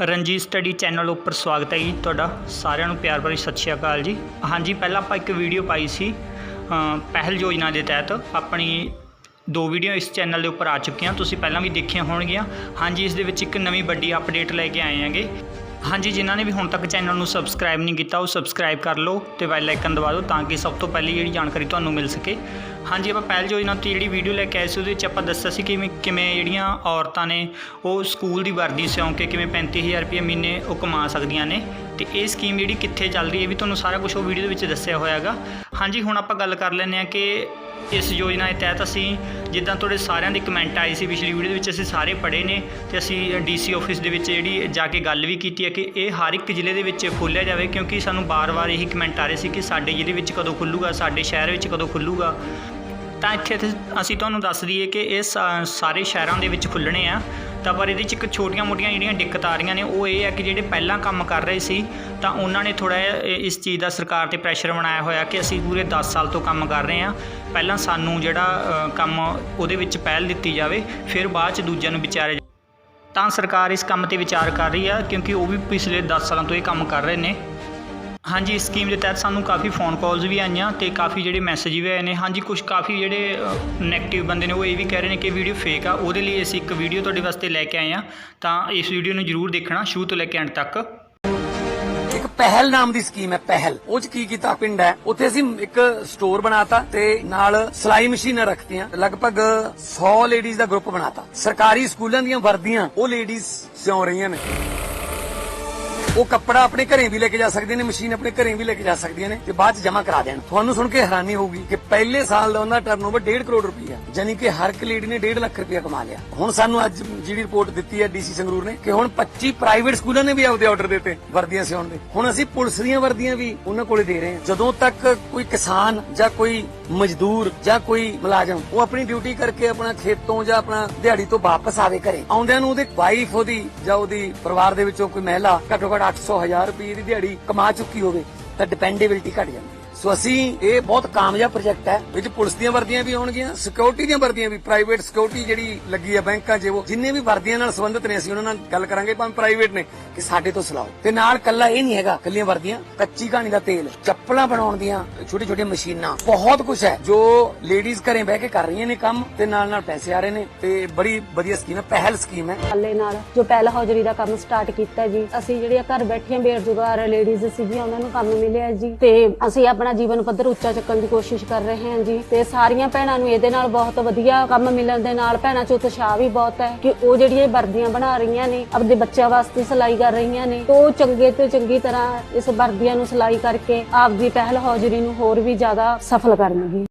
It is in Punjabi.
ਰਣਜੀਤ ਸਟੱਡੀ ਚੈਨਲ ਉੱਪਰ ਸਵਾਗਤ ਹੈ ਜੀ ਤੁਹਾਡਾ ਸਾਰਿਆਂ ਨੂੰ ਪਿਆਰ ਭਰੀ ਸਤਿ ਸ਼੍ਰੀ ਅਕਾਲ ਜੀ। ਹਾਂਜੀ, ਪਹਿਲਾਂ ਆਪਾਂ ਇੱਕ ਵੀਡੀਓ ਪਾਈ ਸੀ ਪਹਿਲ ਯੋਜਨਾ ਦੇ ਤਹਿਤ। ਆਪਣੀ ਦੋ ਵੀਡੀਓ ਇਸ ਚੈਨਲ ਦੇ ਉੱਪਰ ਆ ਚੁੱਕੀਆਂ, ਤੁਸੀਂ ਪਹਿਲਾਂ ਵੀ ਦੇਖੀਆਂ ਹੋਣਗੀਆਂ। ਹਾਂਜੀ, ਇਸ ਦੇ ਵਿੱਚ ਇੱਕ ਨਵੀਂ ਵੱਡੀ ਅਪਡੇਟ ਲੈ ਕੇ ਆਏ ਹਾਂਗੇ। ਹਾਂਜੀ, ਜਿਨ੍ਹਾਂ ਨੇ ਵੀ ਹੁਣ ਤੱਕ ਚੈਨਲ ਨੂੰ ਸਬਸਕ੍ਰਾਈਬ ਨਹੀਂ ਕੀਤਾ, ਉਹ ਸਬਸਕ੍ਰਾਈਬ ਕਰ ਲਓ ਤੇ ਬੈਲ ਆਈਕਨ ਦਬਾ ਦਿਓ ਤਾਂ ਕਿ ਸਭ ਤੋਂ ਪਹਿਲੀ ਜਿਹੜੀ ਜਾਣਕਾਰੀ ਤੁਹਾਨੂੰ ਮਿਲ ਸਕੇ। ਹਾਂਜੀ, ਆਪਾਂ ਪਹਿਲ ਯੋਜਨਾ 'ਤੇ ਜਿਹੜੀ ਵੀਡੀਓ ਲੈ ਕੇ ਆਏ ਸੀ, ਉਹਦੇ ਵਿੱਚ ਆਪਾਂ ਦੱਸਿਆ ਸੀ ਕਿ ਕਿਵੇਂ ਜਿਹੜੀਆਂ ਔਰਤਾਂ ਨੇ, ਉਹ ਸਕੂਲ ਦੀ ਵਰਦੀ ਸਿਉਂ ਕੇ ਕਿਵੇਂ 35000 ਰੁਪਏ ਮਹੀਨੇ ਉਹ ਕਮਾ ਸਕਦੀਆਂ ਨੇ ਤੇ ਇਹ ਸਕੀਮ ਜਿਹੜੀ ਕਿੱਥੇ ਚੱਲ ਰਹੀ ਹੈ, ਇਹ ਵੀ ਤੁਹਾਨੂੰ ਸਾਰਾ ਕੁਝ ਉਹ ਵੀਡੀਓ ਦੇ ਵਿੱਚ ਦੱਸਿਆ ਹੋਇਆ ਹੈਗਾ ਹਾਂਜੀ, ਹੁਣ ਆਪਾਂ ਗੱਲ ਕਰ ਲੈਂਦੇ ਹਾਂ ਕਿ ਇਸ ਯੋਜਨਾ ਦੇ ਤਹਿਤ ਅਸੀਂ ਜਿੱਦਾਂ ਤੁਹਾਡੇ ਸਾਰਿਆਂ ਦੇ ਕਮੈਂਟ ਆਏ ਸੀ ਪਿਛਲੀ ਵੀਡੀਓ ਦੇ ਵਿੱਚ, ਅਸੀਂ ਸਾਰੇ ਪੜ੍ਹੇ ਨੇ ਤੇ ਅਸੀਂ ਡੀਸੀ ਆਫਿਸ ਦੇ ਵਿੱਚ ਜਿਹੜੀ ਜਾ ਕੇ ਗੱਲ ਵੀ ਕੀਤੀ ਹੈ ਕਿ ਇਹ ਹਰ ਇੱਕ ਜ਼ਿਲ੍ਹੇ ਦੇ ਵਿੱਚ ਖੋਲ੍ਹਿਆ ਜਾਵੇ ਕਿਉਂਕਿ ਸਾਨੂੰ ਬਾਰ-ਬਾਰ ਇਹੀ ਕਮੈਂਟ ਆ ਰਹੇ ਸੀ ਕਿ ਸਾਡੇ ਜ਼ਿਲ੍ਹੇ ਵਿੱਚ ਕਦੋਂ ਖੁੱਲੂਗਾ, ਸਾਡੇ ਸ਼ਹਿਰ ਵਿੱਚ ਕਦੋਂ ਖੁੱਲੂਗਾ। ਤਾਂ ਇੱਥੇ ਤੇ ਅਸੀਂ ਤੁਹਾਨੂੰ ਦੱਸ ਦਈਏ ਕਿ ਇਹ ਸਾ- ਸਾਰੇ ਸ਼ਹਿਰਾਂ ਦੇ ਵਿੱਚ ਖੁੱਲਣੇ ਆ। ਤਾਂ ਪਰ ਇਹਦੇ 'ਚ ਇੱਕ ਛੋਟੀਆਂ-ਮੋਟੀਆਂ ਜਿਹੜੀਆਂ ਦਿੱਕਤਾਂ ਆ ਰਹੀਆਂ ਨੇ, ਉਹ ਇਹ ਹੈ ਕਿ ਜਿਹੜੇ ਪਹਿਲਾਂ ਕੰਮ ਕਰ ਰਹੇ ਸੀ, ਤਾਂ ਉਹਨਾਂ ਨੇ ਥੋੜਾ ਇਸ ਚੀਜ਼ ਦਾ ਸਰਕਾਰ ਤੇ ਪ੍ਰੈਸ਼ਰ ਬਣਾਇਆ ਹੋਇਆ ਕਿ ਅਸੀਂ ਪੂਰੇ 10 ਸਾਲ ਤੋਂ ਕੰਮ ਕਰ ਰਹੇ ਹਾਂ। ਪਹਿਲਾਂ ਸਾਨੂੰ ਜਿਹੜਾ ਕੰਮ ਉਹਦੇ ਵਿੱਚ ਪਹਿਲ ਦਿੱਤੀ ਜਾਵੇ, ਫਿਰ ਬਾਅਦ 'ਚ ਦੂਜਿਆਂ ਨੂੰ ਵਿਚਾਰੇ ਤਾਂ ਸਰਕਾਰ ਇਸ ਕੰਮ ਤੇ ਵਿਚਾਰ ਕਰ ਰਹੀ ਆ, ਕਿਉਂਕਿ ਉਹ ਵੀ ਪਿਛਲੇ 10 ਸਾਲਾਂ ਤੋਂ ਇਹ ਕੰਮ ਕਰ ਰਹੇ ਨੇ। ਹਾਂਜੀ, ਇਸ ਸਕੀਮ ਦੇ ਤਹਿਤ ਸਾਨੂੰ ਕਾਫੀ ਫੋਨ ਕਾਲਸ ਵੀ ਆਈਆਂ ਤੇ ਕਾਫੀ ਜਿਹੜੇ ਮੈਸੇਜ ਵੀ ਆਏ ਨੇ। ਹਾਂਜੀ ਕੁਝ ਕਾਫੀ ਜਿਹੜੇ ਨੈਗੇਟਿਵ ਬੰਦੇ ਨੇ, ਉਹ ਇਹ ਵੀ ਕਹਿ ਰਹੇ ਨੇ ਕਿ ਵੀਡੀਓ ਫੇਕ ਆ। ਉਹਦੇ ਲਈ ਅਸੀਂ ਇੱਕ ਵੀਡੀਓ ਤੁਹਾਡੇ ਵਾਸਤੇ ਲੈ ਕੇ ਆਏ ਆ ਤਾਂ ਇਸ ਵੀਡੀਓ ਨੂੰ ਜਰੂਰ ਦੇਖਣਾ, ਸ਼ੁਰੂ ਤੋਂ ਲੈ ਕੇ ਐਂਡ ਤੱਕ। ਇੱਕ ਪਹਿਲ ਨਾਮ ਦੀ ਸਕੀਮ ਹੈ, ਪਹਿਲ। ਉਹ ਚ ਕੀ ਕੀਤਾ ਪਿੰਡ ਹੈ? ਉੱਥੇ ਅਸੀਂ ਇੱਕ ਸਟੋਰ ਬਣਾਤਾ ਤੇ ਨਾਲ ਸਲਾਈ ਮਸ਼ੀਨਾਂ ਰੱਖਤੀਆਂ। ਲਗਭਗ 100 ਲੇਡੀਜ਼ ਦਾ ਗਰੁੱਪ ਬਣਾਤਾ। ਸਰਕਾਰੀ ਸਕੂਲਾਂ ਦੀਆਂ ਵਰਦੀਆਂ, ਉਹ ਲੇਡੀਜ਼ ਸਿਉਂ ਰਹੀਆਂ ਨੇ। ਉਹ ਕੱਪੜਾ ਆਪਣੇ ਘਰੇ ਵੀ ਲੈ ਕੇ ਜਾ ਸਕਦੀਆਂ ਨੇ, ਮਸ਼ੀਨ ਆਪਣੇ ਘਰੇ ਵੀ ਲੈ ਕੇ ਜਾ ਸਕਦੀਆਂ ਨੇ ਤੇ ਬਾਅਦ ਚ ਜਮ੍ਹਾਂ ਕਰਾ ਦੇਣ। ਤੁਹਾਨੂੰ ਸੁਣ ਕੇ ਹੈਰਾਨੀ ਹੋਊਗੀ ਕਿ ਪਹਿਲੇ ਸਾਲ ਦਾ ਉਹਨਾਂ ਟਰਨਓਵਰ 1.5 ਕਰੋੜ ਰੁਪਈਆ ਯਾਨੀ ਕਿ ਹਰ ਇੱਕ ਲੇਡੀ ਨੇ 1.5 ਲੱਖ ਰੁਪਈਆ ਕਮਾ ਲਿਆ। ਹੁਣ ਸਾਨੂੰ ਅੱਜ ਜਿਹੜੀ ਰਿਪੋਰਟ ਦਿੱਤੀ ਹੈ ਡੀਸੀ ਸੰਗਰੂਰ ਨੇ ਕਿ ਹੁਣ 25 ਪ੍ਰਾਈਵੇਟ ਸਕੂਲਾਂ ਨੇ ਵੀ ਆਪਦੇ ਆਰਡਰ ਦਿੱਤੇ, ਵਰਦੀਆਂ ਸਿਉਣ ਦੇ। ਹੁਣ ਅਸੀਂ ਪੁਲਿਸ ਦੀਆਂ ਵਰਦੀਆਂ ਵੀ ਉਹਨਾਂ ਕੋਲੇ ਦੇ ਰਹੇ ਹਾਂ। ਜਦੋਂ ਤੱਕ ਕੋਈ ਕਿਸਾਨ ਜਾਂ ਕੋਈ ਮਜ਼ਦੂਰ ਜਾਂ ਕੋਈ ਮੁਲਾਜ਼ਮ ਉਹ ਆਪਣੀ ਡਿਊਟੀ ਕਰਕੇ ਆਪਣਾ ਖੇਤੋਂ ਜਾਂ ਆਪਣਾ ਦਿਹਾੜੀ ਤੋਂ ਵਾਪਸ ਆਵੇ ਘਰੇ, ਆਉਂਦਿਆਂ ਨੂੰ ਉਹਦੇ ਵਾਈਫ ਉਹਦੀ ਜਾਂ ਉਹਦੀ ਪਰਿਵਾਰ ਦੇ ਵਿੱਚੋਂ ਕੋਈ ਮਹਿਲਾ ਘੱਟੋ ਘੱਟ 800 ਹਜ਼ਾਰ ਰੁਪਏ ਦੀ ਦਿਹਾੜੀ ਕਮਾ ਚੁੱਕੀ ਹੋਵੇ ਤਾਂ ਡਿਪੈਂਡੇਬਿਲਟੀ ਘਟ ਜਾਂਦੀ ਸੋ ਅਸੀਂ ਇਹ ਬਹੁਤ ਕਾਮਯਾਬ ਪ੍ਰੋਜੈਕਟ ਹੈ। ਵਿੱਚ ਪੁਲਿਸ ਦੀਆਂ ਵਰਦੀਆਂ ਵੀ ਆਉਣਗੀਆਂ ਸਿਕਿਉਰਿਟੀ ਦੀਆਂ ਵਰਦੀਆਂ ਵੀ ਪ੍ਰਾਈਵੇਟ ਸਿਕਿਉਰਿਟੀ ਜਿਹੜੀ ਲੱਗੀ ਹੈ ਬੈਂਕਾਂ 'ਚ, ਉਹ ਜਿੰਨੇ ਵੀ ਵਰਦੀਆਂ ਨਾਲ ਸੰਬੰਧਿਤ ਨੇ, ਅਸੀਂ ਉਹਨਾਂ ਨਾਲ ਗੱਲ ਕਰਾਂਗੇ, ਭਾਵੇਂ ਪ੍ਰਾਈਵੇਟ ਨੇ, ਕਿ ਸਾਡੇ ਤੋਂ ਸਲਾਓ ਤੇ ਨਾਲ ਕੱਲਾ ਇਹ ਨਹੀਂ ਹੈਗਾ ਕੱਲੀਆਂ ਵਰਦੀਆਂ, ਕੱਚੀ ਕਹਾਣੀ ਦਾ ਤੇਲ, ਚੱਪਲਾਂ ਬਣਾਉਣ ਦੀਆਂ ਛੋਟੀ ਛੋਟੀਆਂ ਮਸ਼ੀਨਾਂ, ਬਹੁਤ ਕੁਝ ਹੈ, ਜੋ ਲੇਡੀਜ਼ ਘਰੇ ਬਹਿ ਕੇ ਕਰ ਰਹੀਆਂ ਨੇ ਕੰਮ, ਤੇ ਨਾਲ ਨਾਲ ਪੈਸੇ ਆ ਰਹੇ ਨੇ, ਤੇ ਬੜੀ ਵਧੀਆ ਸਕੀਮ ਹੈ, ਪਹਿਲ ਸਕੀਮ ਹੈ। ਹਾਲੇ ਨਾਲ, ਜੋ ਪਹਿਲਾ ਹੌਜਰੀ ਦਾ ਕੰਮ ਸਟਾਰਟ ਕੀਤਾ ਜੀ, ਅਸੀਂ ਜਿਹੜੀਆਂ ਘਰ ਬੈਠੀਆਂ ਬੇਰੁਜ਼ਗਾਰ ਲੇਡੀਜ਼ ਸੀਗੀਆਂ, ਉਹਨਾਂ ਨੂੰ ਕੰਮ ਮਿਲਿਆ ਜੀ, ਤੇ ਅਸੀਂ ਆਪਣਾ ਜੀਵਨ ਪੱਧਰ ਉੱਚਾ ਚੱਕਣ ਦੀ ਕੋਸ਼ਿਸ਼ ਕਰ ਰਹੇ ਹਾਂ ਜੀ। ਤੇ ਸਾਰੀਆਂ ਭੈਣਾਂ ਨੂੰ ਇਹਦੇ ਨਾਲ ਬਹੁਤ ਵਧੀਆ ਕੰਮ ਮਿਲਣ ਦੇ ਨਾਲ ਭੈਣਾਂ 'ਚ ਉਤਸ਼ਾਹ ਵੀ ਬਹੁਤ ਹੈ ਕਿ ਉਹ ਜਿਹੜੀਆਂ ਵਰਦੀਆਂ ਬਣਾ ਰਹੀਆਂ ਨੇ ਆਪਣੇ ਬੱਚਿਆਂ ਵਾਸਤੇ ਸਿਲਾਈ ਕਰ ਰਹੀਆਂ ਨੇ ਤੇ ਉਹ ਚੰਗੇ ਤੋਂ ਚੰਗੀ ਤਰ੍ਹਾਂ ਇਸ ਵਰਦੀਆਂ ਨੂੰ ਸਿਲਾਈ ਕਰਕੇ ਆਪਦੀ ਪਹਿਲ ਹੌਜਰੀ ਨੂੰ ਹੋਰ ਵੀ ਜ਼ਿਆਦਾ ਸਫਲ ਕਰਨਗੇ